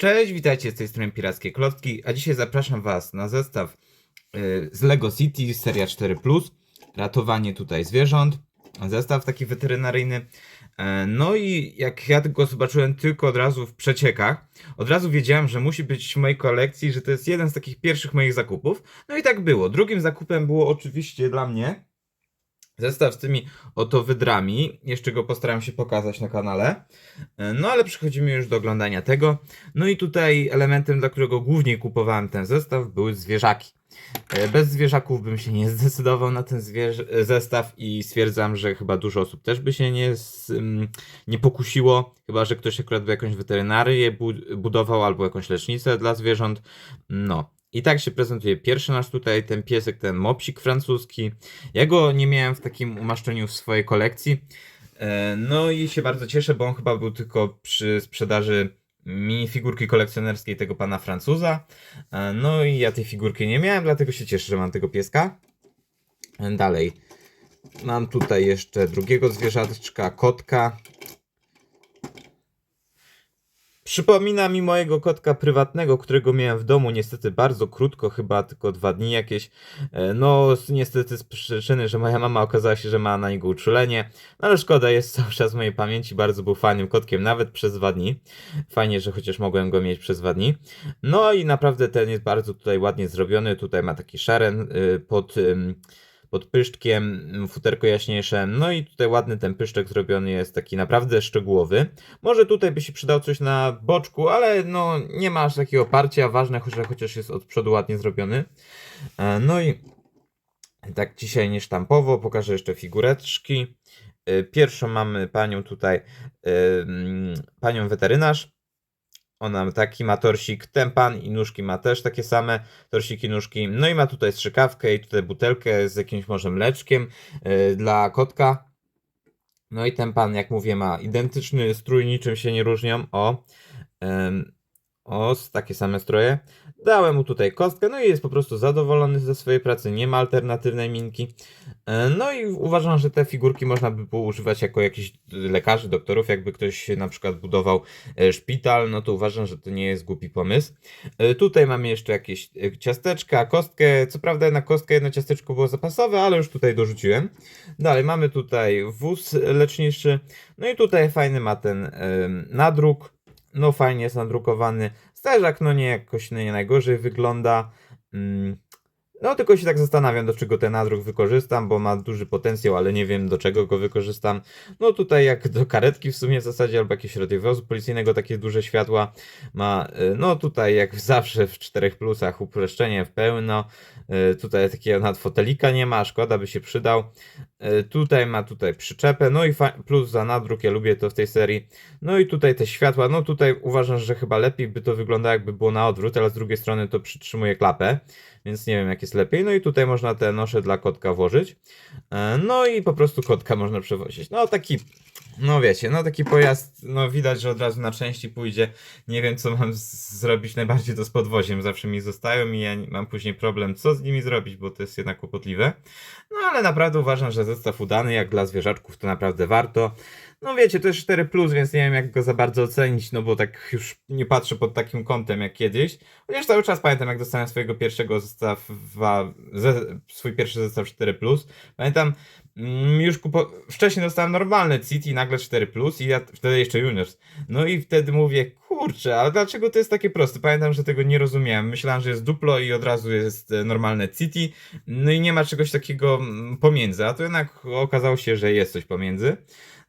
Cześć, witajcie z tej strony Pirackie Klocki, a dzisiaj zapraszam Was na zestaw y, z Lego City seria 4+, ratowanie tutaj zwierząt, zestaw taki weterynaryjny. E, No i jak ja go zobaczyłem tylko od razu w przeciekach, od razu wiedziałem, że musi być w mojej kolekcji, że to jest jeden z takich pierwszych moich zakupów. No i tak było. Drugim zakupem było oczywiście dla mnie zestaw z tymi oto wydrami. Jeszcze go postaram się pokazać na kanale. E, No ale przechodzimy już do oglądania tego. No i tutaj elementem, dla którego głównie kupowałem ten zestaw, były zwierzaki. E, Bez zwierzaków bym się nie zdecydował na ten zestaw i stwierdzam, że chyba dużo osób też by się nie, ym, nie pokusiło, chyba że ktoś akurat by jakąś weterynaryję bu- budował albo jakąś lecznicę dla zwierząt. No. I tak się prezentuje pierwszy nasz tutaj, ten piesek, ten mopsik francuski. Ja go nie miałem w takim umaszczeniu w swojej kolekcji. E, No i się bardzo cieszę, bo on chyba był tylko przy sprzedaży minifigurki kolekcjonerskiej tego pana Francuza. E, No i ja tej figurki nie miałem, dlatego się cieszę, że mam tego pieska. E, Dalej. Mam tutaj jeszcze drugiego zwierzaczka, kotka. Przypomina mi mojego kotka prywatnego, którego miałem w domu niestety bardzo krótko, chyba tylko dwa dni jakieś. E, No, niestety z przyczyny, że moja mama okazała się, że ma na niego uczulenie. No ale szkoda, jest cały czas w mojej pamięci, bardzo był fajnym kotkiem, nawet przez dwa dni. Fajnie, że chociaż mogłem go mieć przez dwa dni. No i naprawdę ten jest bardzo tutaj ładnie zrobiony. Tutaj ma taki szaren y, pod, pod pyszczkiem, futerko jaśniejsze. No i tutaj ładny ten pyszczek zrobiony jest taki naprawdę szczegółowy. Może tutaj by się przydał coś na boczku, ale no nie ma aż takiego oparcia. Ważne, że chociaż jest od przodu ładnie zrobiony. E, No i tak dzisiaj nie sztampowo, pokażę jeszcze figureczki. Y, Pierwszą mamy panią tutaj, mm, panią weterynarz. Ona taki ma torsik, ten pan i nóżki ma też takie same torsiki, nóżki. No i ma tutaj strzykawkę i tutaj butelkę z jakimś może mleczkiem y, dla kotka. No i ten pan, jak mówię, ma identyczny strój, niczym się nie różnią. O, o, takie same stroje. Dałem mu tutaj kostkę, no i jest po prostu zadowolony ze swojej pracy, nie ma alternatywnej minki. E, No i uważam, że te figurki można by było używać jako jakichś lekarzy, doktorów, jakby ktoś na przykład budował e, szpital, no to uważam, że to nie jest głupi pomysł. E, Tutaj mamy jeszcze jakieś ciasteczka, kostkę, co prawda na kostkę jedno ciasteczko było zapasowe, ale już tutaj dorzuciłem. Dalej mamy tutaj wóz leczniczy, no i tutaj fajny ma ten nadruk, no fajnie jest nadrukowany. Sterzak no nie jakoś nie najgorzej wygląda. Mm, No tylko się tak zastanawiam, do czego ten nadruk wykorzystam, bo ma duży potencjał, ale nie wiem do czego go wykorzystam. No tutaj jak do karetki w sumie w zasadzie, albo jakiegoś radiowozu policyjnego takie duże światła ma. y, No tutaj jak zawsze w 4 plusach uproszczenie w pełno. Y, Tutaj takiego nad fotelika nie ma, szkoda by się przydał. Y, Tutaj ma tutaj przyczepę, no i plus za nadruk, ja lubię to w tej serii. No i tutaj te światła, no tutaj uważam, że chyba lepiej by to wyglądało jakby było na odwrót, ale z drugiej strony to przytrzymuje klapę, więc nie wiem jak jest lepiej. No i tutaj można te nosze dla kotka włożyć. E, No i po prostu kotka można przewozić. No taki, no wiecie, no taki pojazd, no widać, że od razu na części pójdzie. Nie wiem co mam zrobić najbardziej to z podwoziem, zawsze mi zostają i ja mam później problem co z nimi zrobić, bo to jest jednak kłopotliwe. No ale naprawdę uważam, że zestaw udany, jak dla zwierzaczków to naprawdę warto. No wiecie, to jest 4, więc nie wiem jak go za bardzo ocenić, no bo tak już nie patrzę pod takim kątem jak kiedyś. Chociaż cały czas pamiętam, jak dostałem swojego pierwszego zestawa, ze, swój pierwszy zestaw 4. Pamiętam, mm, już kupo... wcześniej dostałem normalne City, nagle 4 i ja wtedy jeszcze Juniors. No i wtedy mówię, kurczę, ale dlaczego to jest takie proste? Pamiętam, że tego nie rozumiałem. Myślałem, że jest duplo i od razu jest e, normalne City. No i nie ma czegoś takiego mm, pomiędzy, a to jednak okazało się, że jest coś pomiędzy.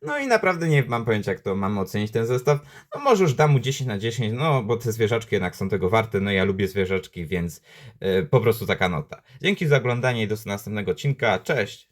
No i naprawdę nie mam pojęcia, jak to mam ocenić ten zestaw. No może już dam mu 10 na 10, no bo te zwierzaczki jednak są tego warte. No ja lubię zwierzaczki, więc e, po prostu taka nota. Dzięki za oglądanie i do następnego odcinka. Cześć!